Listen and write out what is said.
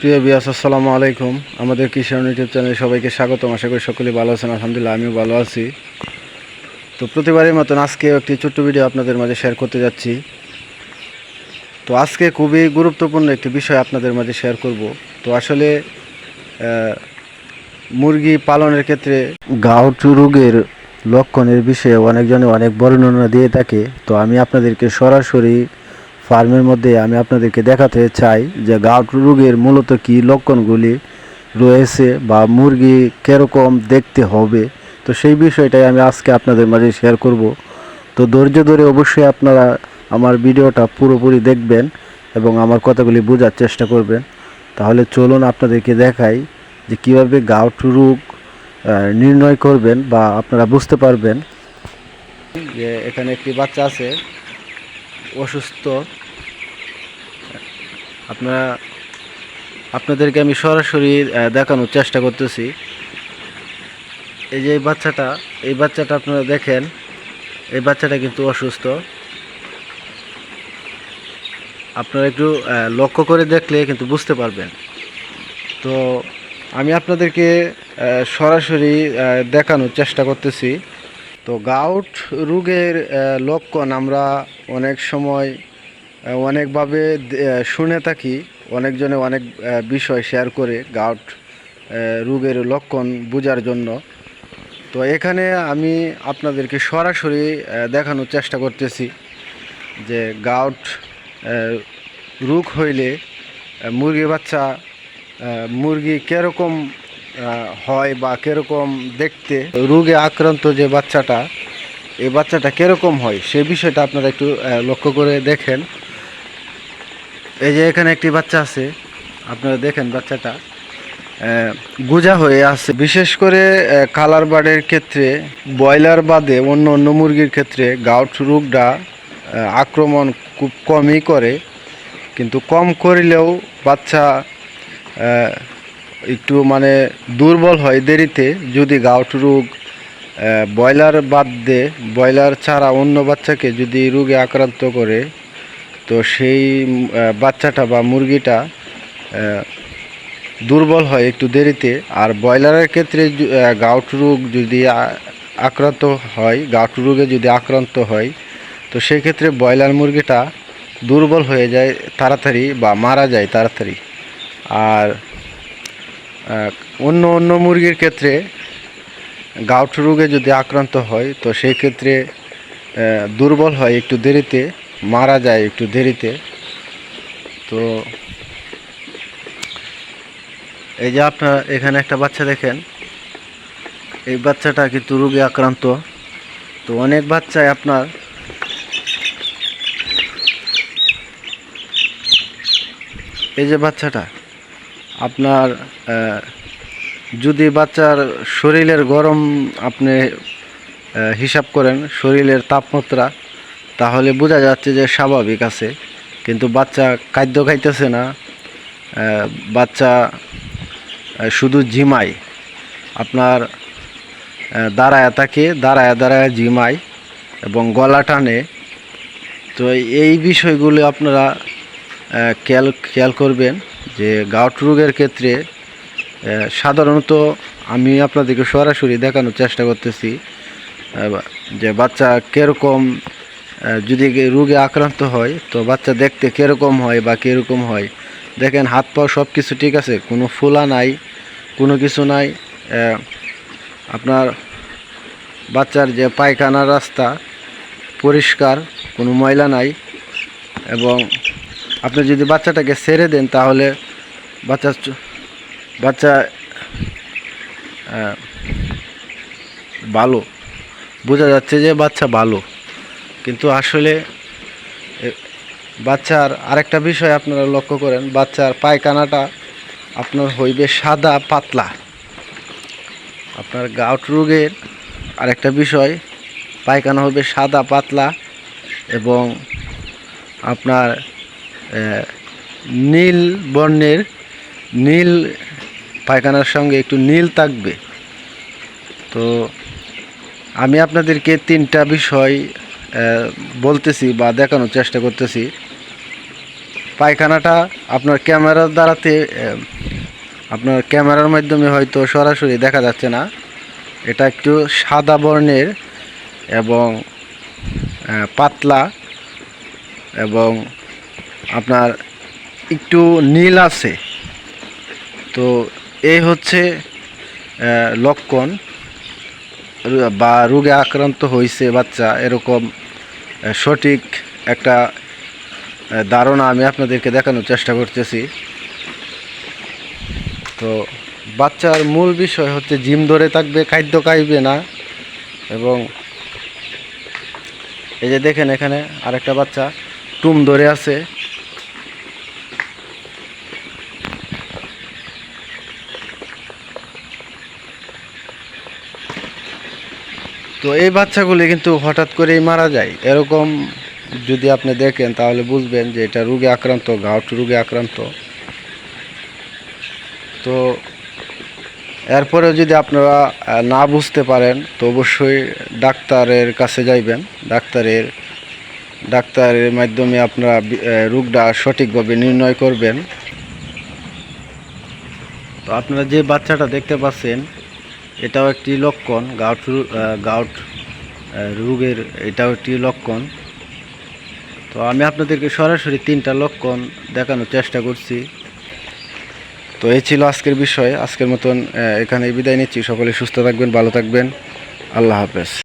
প্রিয় বিয়াস আসসালামু আলাইকুম। আমাদের কিষাণ ইউটিউব চ্যানেলে সবাইকে স্বাগতম। আশা করি সকলেই ভালো আছেন। আলহামদুলিল্লাহ, আমিও ভালো আছি। তো প্রতিবারের মতন আজকে একটি ছোট্ট ভিডিও আপনাদের মাঝে শেয়ার করতে যাচ্ছি। তো আজকে খুবই গুরুত্বপূর্ণ একটি বিষয় আপনাদের মাঝে শেয়ার করব। তো আসলে মুরগি পালনের ক্ষেত্রে গাউট রোগের লক্ষণের বিষয়ে অনেকজনে অনেক বর্ণনা দিয়ে থাকে। তো আমি আপনাদেরকে সরাসরি ফার্মের মধ্যে আমি আপনাদেরকে দেখাতে চাই যে গাউট রোগের মূলত কী লক্ষণগুলি রয়েছে বা মুরগি কীরকম দেখতে হবে। তো সেই বিষয়টাই আমি আজকে আপনাদের মাঝে শেয়ার করব। তো ধৈর্য ধরে অবশ্যই আপনারা আমার ভিডিওটা পুরোপুরি দেখবেন এবং আমার কথাগুলি বোঝার চেষ্টা করবেন। তাহলে চলুন আপনাদেরকে দেখাই যে কীভাবে গাউট রোগ নির্ণয় করবেন বা আপনারা বুঝতে পারবেন। যে এখানে একটি বাচ্চা আছে, অসুস্থ। আপনারা আপনাদেরকে আমি সরাসরি দেখানোর চেষ্টা করতেছি। এই যে বাচ্চাটা, এই বাচ্চাটা আপনারা দেখেন, এই বাচ্চাটা কিন্তু অসুস্থ। আপনারা একটু লক্ষ্য করে দেখলে কিন্তু বুঝতে পারবেন। তো আমি আপনাদেরকে সরাসরি দেখানোর চেষ্টা করতেছি। তো গাউট রোগের লক্ষণ আমরা অনেক সময় অনেকভাবে শুনে থাকি, অনেকজনে অনেক বিষয় শেয়ার করে গাউট রোগের লক্ষণ বোঝার জন্য। তো এখানে আমি আপনাদেরকে সরাসরি দেখানোর চেষ্টা করতেছি যে গাউট রোগ হইলে মুরগি বাচ্চা মুরগি কীরকম হয় বা কীরকম দেখতে, রোগে আক্রান্ত যে বাচ্চাটা এই বাচ্চাটা কীরকম হয় সে বিষয়টা আপনারা একটু লক্ষ্য করে দেখেন। এই যে এখানে একটি বাচ্চা আছে, আপনারা দেখেন বাচ্চাটা গুজা হয়ে আছে। বিশেষ করে কালার বার্ডের ক্ষেত্রে, ব্রয়লার বাদে অন্য অন্য মুরগির ক্ষেত্রে গাউট রোগটা আক্রমণ খুব কমই করে। কিন্তু কম করিলেও বাচ্চা একটু মানে দুর্বল হয় দেরিতে। যদি গাউট, রোগ ব্রয়লার বাদ দে ব্রয়লার ছাড়া অন্য বাচ্চাকে যদি রোগে আক্রান্ত করে তো সেই বাচ্চাটা বা মুরগিটা দুর্বল হয় একটু দেরিতে। আর ব্রয়লারের ক্ষেত্রে গাউট রোগ যদি আক্রান্ত হয়, গাউট রোগে যদি আক্রান্ত হয়, তো সেই ক্ষেত্রে ব্রয়লার মুরগিটা দুর্বল হয়ে যায় তাড়াতাড়ি বা মারা যায় তাড়াতাড়ি। আর অন্য অন্য মুরগির ক্ষেত্রে গাউট রোগে যদি আক্রান্ত হয়, তো সেই ক্ষেত্রে দুর্বল হয় একটু দেরিতে। মারা যায় একটু দেরিতে। তো এই যে আপনার এখানে একটা বাচ্চা দেখেন। এই বাচ্চাটা কিন্তু রোগে আক্রান্ত। তো অনেক বাচ্চায় আপনার এই যে বাচ্চাটা, আপনার যদি বাচ্চার শরীরের গরম আপনি হিসাব করেন, শরীরের তাপমাত্রা তাহলে বোঝা যাচ্ছে যে স্বাভাবিক আছে। কিন্তু বাচ্চা খাদ্য খাইতেছে না বাচ্চা শুধু জিমায় আপনার দাঁড়ায় থাকে, দাঁড়ায় দাঁড়ায় জিমায় এবং গলা টানে। তো এই বিষয়গুলো আপনারা খেয়াল খেয়াল করবেন যে গাউট রোগের ক্ষেত্রে সাধারণত আমি আপনাদেরকে সরাসরি দেখানোর চেষ্টা করতেছি যে বাচ্চা কীরকম যদি রোগে আক্রান্ত হয়, তো বাচ্চা দেখতে কীরকম হয় বা কীরকম হয়? দেখেন, হাত পা সব কিছু ঠিক আছে, কোনো ফোলা নাই, কোনো কিছু নাই। আপনার বাচ্চার যে পায়খানার রাস্তা পরিষ্কার, কোনো ময়লা নাই এবং আপনি যদি বাচ্চাটাকে ছেড়ে দেন, তাহলে বাচ্চা বাচ্চা ভালো। বোঝা যাচ্ছে যে বাচ্চা ভালো। কিন্তু আসলে বাচ্চার আরেকটা বিষয় আপনারা লক্ষ্য করেন, বাচ্চার পায়খানাটা আপনার হইবে সাদা পাতলা। আপনার গাউট রোগের আরেকটা বিষয়, পায়খানা হবে সাদা পাতলা এবং আপনার নীল বর্ণের নীল পায়খানার সঙ্গে একটু নীল থাকবে। তো আমি আপনাদেরকে তিনটা বিষয় বলতেছি বা দেখানোর চেষ্টা করতেছি। পায়খানাটা আপনার ক্যামেরার দ্বারাতে আপনার ক্যামেরার মাধ্যমে হয়তো সরাসরি দেখা যাচ্ছে না। এটা একটু সাদা বর্ণের এবং পাতলা এবং আপনার একটু নীল আছে। তো এই হচ্ছে লক্ষণ। বা রোগে আক্রান্ত হয়েছে বাচ্চা, এরকম সঠিক একটা ধারণা আমি আপনাদেরকে দেখানোর চেষ্টা করতেছি। তো বাচ্চার মূল বিষয় হচ্ছে জিম ধরে থাকবে, খাদ্য খাইবে না এবং এই যে দেখেন এখানে আরেকটা বাচ্চা, টুম ধরে আছে। তো এই বাচ্চাগুলি কিন্তু হঠাৎ করেই মারা যায়। এরকম যদি আপনি দেখেন, তাহলে বুঝবেন যে এটা রোগে আক্রান্ত, গাউট রোগে আক্রান্ত। তো এরপরেও যদি আপনারা না বুঝতে পারেন, তো অবশ্যই ডাক্তারের কাছে যাইবেন। ডাক্তারের ডাক্তারের মাধ্যমে আপনারা রোগটা সঠিকভাবে নির্ণয় করবেন। তো আপনারা যে বাচ্চাটা দেখতে পাচ্ছেন এটাও একটি লক্ষণ, গাউট গাউট রোগের এটাও একটি লক্ষণ। তো আমি আপনাদেরকে সরাসরি তিনটা লক্ষণ দেখানোর চেষ্টা করছি। তো এই ছিল আজকের বিষয়। আজকের মতন এখানে বিদায় নিচ্ছি। সকলে সুস্থ থাকবেন, ভালো থাকবেন। আল্লাহ হাফেজ।